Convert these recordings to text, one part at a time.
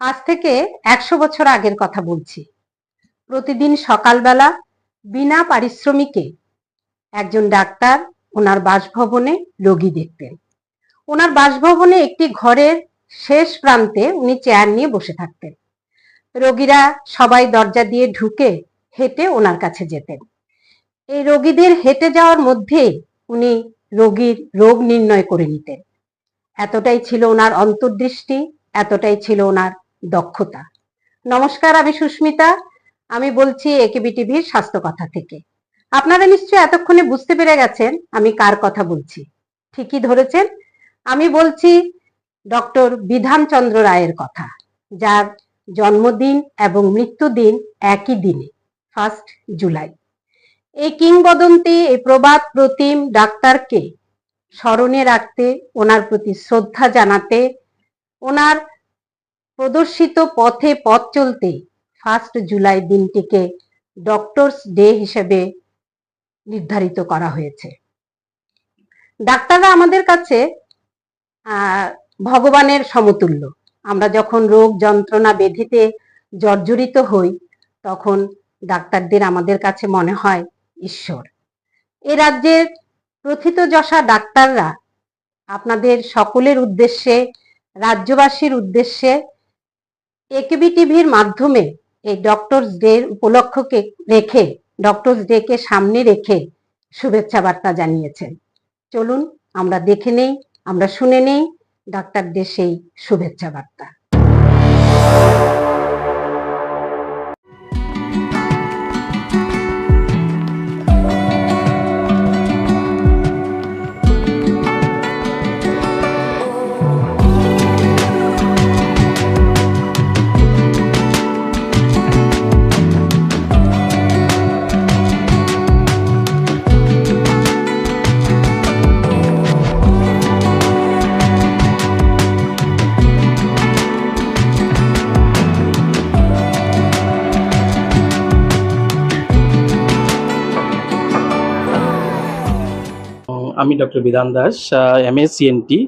আজ থেকে একশো বছর আগের কথা বলছি। প্রতিদিন সকালবেলা বিনা পারিশ্রমিকে একজন ডাক্তার ওনার বাসভবনে রোগী দেখতেন। ওনার বাসভবনে একটি ঘরের শেষ প্রান্তে উনি চেয়ার নিয়ে বসে থাকতেন। রোগীরা সবাই দরজা দিয়ে ঢুকে হেঁটে ওনার কাছে যেতেন। এই রোগীদের হেঁটে যাওয়ার মধ্যে উনি রোগীর রোগ নির্ণয় করে নিতেন। এতটাই ছিল ওনার অন্তর্দৃষ্টি, এতটাই ছিল ওনার দক্ষতা। নমস্কার, আমি সুস্মিতা। আমি বলছি একেবি টিভির স্বাস্থ্য কথা থেকে। আপনারা নিশ্চয়ই এতক্ষণে বুঝতে পেরে গেছেন আমি কার কথা বলছি। ঠিকই ধরেছেন। আমি বলছি ডক্টর বিধানচন্দ্র রায়ের কথা, যার জন্মদিন এবং মৃত্যুদিন একই দিনে, ফার্স্ট জুলাই। এই কিংবদন্তি, এই প্রবাদ প্রতিম ডাক্তারকে স্মরণে রাখতে, ওনার প্রতি শ্রদ্ধা জানাতে, ওনার প্রদর্শিত পথে পথ চলতে ফার্স্ট জুলাই দিনটিকে ডক্টরস ডে হিসেবে নির্ধারিত করা হয়েছে। ডাক্তাররা আমাদের কাছে ভগবানের সমতুল্য। আমরা যখন রোগ যন্ত্রণা বেধিতে জর্জরিত হই, তখন ডাক্তারদের আমাদের কাছে মনে হয় ঈশ্বর। এ রাজ্যের প্রথিতযশা ডাক্তাররা আপনাদের সকলের উদ্দেশ্যে, রাজ্যবাসীর উদ্দেশ্যে একেবি টিভির মাধ্যমে এই ডক্টরস ডে উপলক্ষকে রেখে ডক্টরস ডে কে সামনে রেখে শুভেচ্ছা বার্তা জানিয়েছেন। চলুন আমরা দেখে নেই, আমরা শুনে নেই ডাক্তারদের সেই শুভেচ্ছা বার্তা। আমি doctor Bidhan Das M S ENT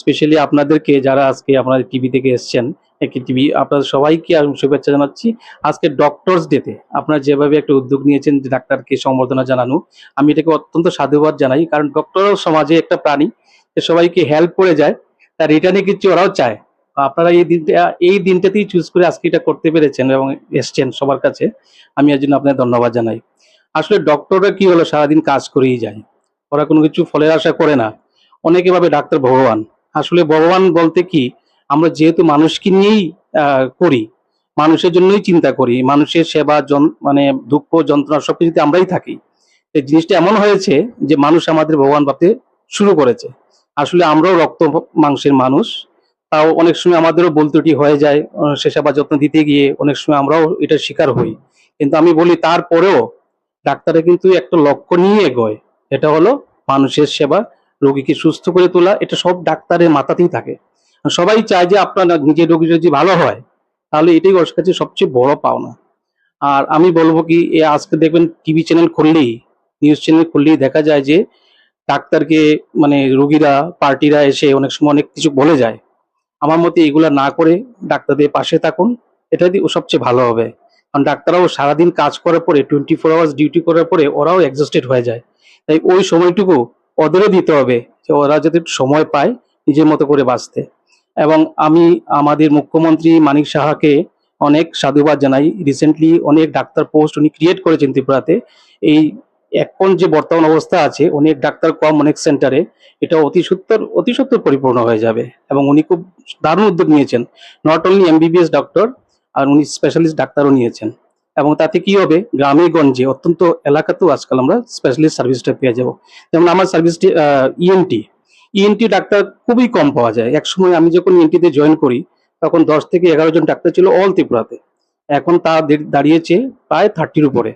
specially আপনাদেরকে যারা আজকে আপনাদের টিভি থেকে এসছেন, একটি টিভি আপনাদের সবাইকে শুভেচ্ছা জানাচ্ছি। আজকে ডক্টরস ডেতে আপনারা যেভাবে একটা উদ্যোগ নিয়েছেন যে ডাক্তারকে সম্বর্ধনা জানানো, আমি এটাকে অত্যন্ত সাধুবাদ জানাই। কারণ ডক্টরও সমাজে একটা প্রাণী সবাইকে হেল্প করে যায়, তার রিটার্নে কিছু ওরাও চায়। আপনারা এই দিনটা, এই দিনটাতেই চুজ করে আজকে এটা করতে পেরেছেন এবং এসছেন সবার কাছে। আমি এর জন্য আপনাদের ধন্যবাদ জানাই। আসলে ডক্টররা কি হলো? সারাদিন কাজ করেই যায়। ওরা কোনো কিছু ফলের আশা করে না। অনেকে ভাবে ডাক্তার ভগবান। আসলে ভগবান বলতে কি? আমরা যেহেতু মানুষকে নিয়েই করি, মানুষের জন্যই চিন্তা করি, মানুষের সেবা মানে দুঃখ, যন্ত্রণা সবকিছুতে আমরাই থাকি। এই জিনিসটা এমন হয়েছে যে মানুষ আমাদের ভগবান ভাবতে শুরু করেছে। আসলে আমরাও রক্ত মাংসের মানুষ। তাও অনেক সময় আমাদেরও বল ত্রুটি হয়ে যায় সে সেবা যত্ন দিতে গিয়ে অনেক সময় আমরাও এটার শিকার হই। কিন্তু আমি বলি তারপরেও ডাক্তারে কিন্তু একটা লক্ষ্য নিয়ে এগোয়। এটা হলো মানুষের সেবা, রোগীকে সুস্থ করে তোলা, এটা সব ডাক্তারের মাথাতেই থাকে। সবাই চায় যে আপনার নিজের রোগী যদি ভালো হয়, তাহলে এটাই ওর কাছে সবচেয়ে বড় পাওনা। আর আমি বলব কি, এ আজকে দেখবেন টিভি চ্যানেল খুললেই নিউজ চ্যানেল খুললেই দেখা যায় যে ডাক্তারকে মানে রোগীরা পার্টিরা এসে অনেক সময় অনেক কিছু বলে যায়। আমার মতে এগুলা না করে ডাক্তারদের পাশে থাকুন, এটা দিয়ে সবচেয়ে ভালো হবে। কারণ ডাক্তাররাও সারাদিন কাজ করার পরে টোয়েন্টি ফোর আওয়ার্স ডিউটি করার পরে ওরাও এক্সস্টেড হয়ে যায়। তাই ওই সময়টুকু ওদেরও দিতে হবে যে ওরা যাতে সময় পায় নিজের মতো করে বাঁচতে। এবং আমি আমাদের মুখ্যমন্ত্রী মানিক সাহাকে অনেক সাধুবাদ জানাই। রিসেন্টলি অনেক ডাক্তার পোস্ট উনি ক্রিয়েট করেছেন ত্রিপুরাতে। এই এখন যে বর্তমান অবস্থা আছে, অনেক ডাক্তার কম অনেক সেন্টারে এটা অতি সত্তর অতি সত্তর পরিপূর্ণ হয়ে যাবে। এবং উনি খুব দারুণ উদ্যোগ নিয়েছেন। নট অনলি এমবিবিএস ডক্টর আর উনি স্পেশালিস্ট ডাক্তারও নিয়েছেন। এবং তাতে কি হবে? গ্রামে গঞ্জে অত্যন্ত এলাকাতেও আজকাল আমরা স্পেশালিস্ট সার্ভিসটা পেয়ে যাব। যেমন আমার সার্ভিসটি ইএনটি ইএনটি ডাক্তার খুবই কম পাওয়া যায়। এক সময় আমি যখন ইএনটিতে জয়েন করি, তখন দশ থেকে এগারো জন ডাক্তার ছিল অল ত্রিপুরাতে। এখন তা দাঁড়িয়েছে প্রায় থার্টির উপরে।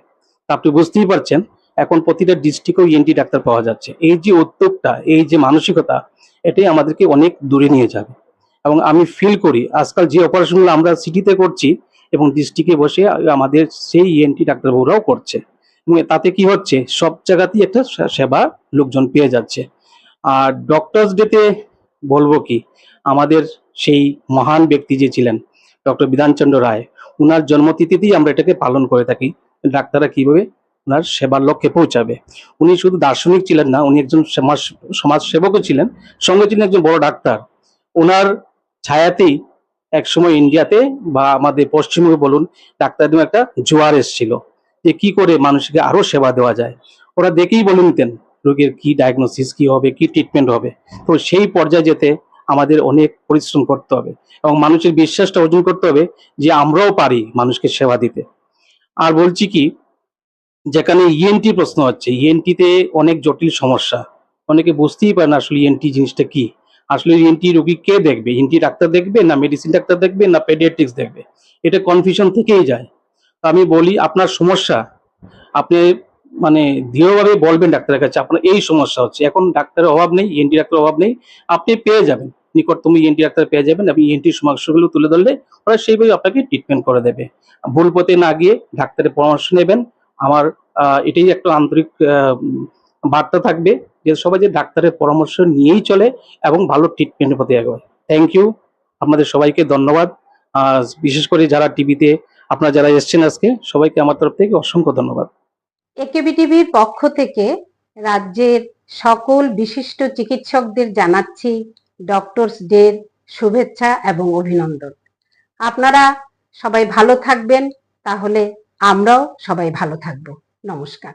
আপনি বুঝতেই পারছেন, এখন প্রতিটা ডিস্ট্রিক্টেও ইএনটি ডাক্তার পাওয়া যাচ্ছে। এই যে উদ্যোগটা, এই যে মানসিকতা, এটাই আমাদেরকে অনেক দূরে নিয়ে যাবে। এবং আমি ফিল করি, আজকাল যে অপারেশনগুলো আমরা সিটিতে করছি এবং ডিস্ট্রিক্টে বসে আমাদের সেই E ইএনটি ডাক্তারবাবুরাও করছে। এবং তাতে কি হচ্ছে, সব জায়গাতেই একটা সেবা লোকজন পেয়ে যাচ্ছে। আর ডক্টরস ডেতে বলব কি, আমাদের সেই মহান ব্যক্তি যে ছিলেন ডক্টর বিধানচন্দ্র রায় ওনার জন্মতিথিতেই আমরা এটাকে পালন করে থাকি, ডাক্তাররা কীভাবে ওনার সেবার লক্ষ্যে পৌঁছাবে। উনি শুধু দার্শনিক ছিলেন না, উনি একজন সমাজ, সমাজসেবকও ছিলেন, সঙ্গে ছিলেন একজন বড় ডাক্তার। ওনার ছায়াতেই একসময় ইন্ডিয়াতে বা আমাদের পশ্চিমবঙ্গে বলুন ডাক্তারদের একটা জোয়ার এসেছিল। যে কি করে মানুষকে আরও সেবা দেওয়া যায়? ওরা দেখেই বলে নিতেন, রোগীর কি ডায়াগনোসিস কি হবে, কি ট্রিটমেন্ট হবে? তো সেই পর্যায়ে যেতে আমাদের অনেক পরিশ্রম করতে হবে এবং মানুষের বিশ্বাসটা অর্জন করতে হবে যে আমরাও পারি মানুষকে সেবা দিতে। আর বলছি কি, যেখানে ইএনটি প্রশ্ন হচ্ছে ইএনটিতে অনেক জটিল সমস্যা। অনেকে বুঝতেই পারে না আসলে ইএনটি জিনিসটা কি। আসলে ইএনটি রোগী কে দেখবে? ইএনটি ডাক্তার দেখবে না মেডিসিন ডাক্তার দেখবে না পেডিয়াট্রিক্স দেখবে? এটা কনফিউশন থেকেই যায়। তো আমি বলি, আপনার সমস্যা, আপনি মানে দৃঢ়ভাবে বলবেন ডাক্তারের কাছে, আপনার এই সমস্যা হচ্ছে। এখন ডাক্তারের অভাব নেই ইএনটি ডাক্তারের অভাব নেই। আপনি পেয়ে যাবেন। নিকটতম ইএনটি ডাক্তার পেয়ে যাবেন আপনি ইএনটি সমস্যাগুলো তুলে ধরলে ওরা সেইভাবে আপনাকে ট্রিটমেন্ট করে দেবে। ভুল পথে না গিয়ে ডাক্তারের পরামর্শ নেবেন। আমার এটাই একটা আন্তরিক বার্তা থাকবে যে সবাই যে ডাক্তারের পরামর্শ নিয়েই চলে এবং ভালো ট্রিটমেন্টের পথে এগোয় থ্যাংক ইউ আপনাদের সবাইকে ধন্যবাদ। বিশেষ করে যারা টিভিতে আপনারা যারা এসেছেন আজকে, সবাইকে আমার তরফ থেকে অসংখ্য ধন্যবাদ। একেবি টিভির পক্ষ থেকে রাজ্যের সকল বিশিষ্ট চিকিৎসকদের জানাচ্ছি ডক্টরস ডের শুভেচ্ছা এবং অভিনন্দন। আপনারা সবাই ভালো থাকবেন, তাহলে আমরাও সবাই ভালো থাকব। নমস্কার।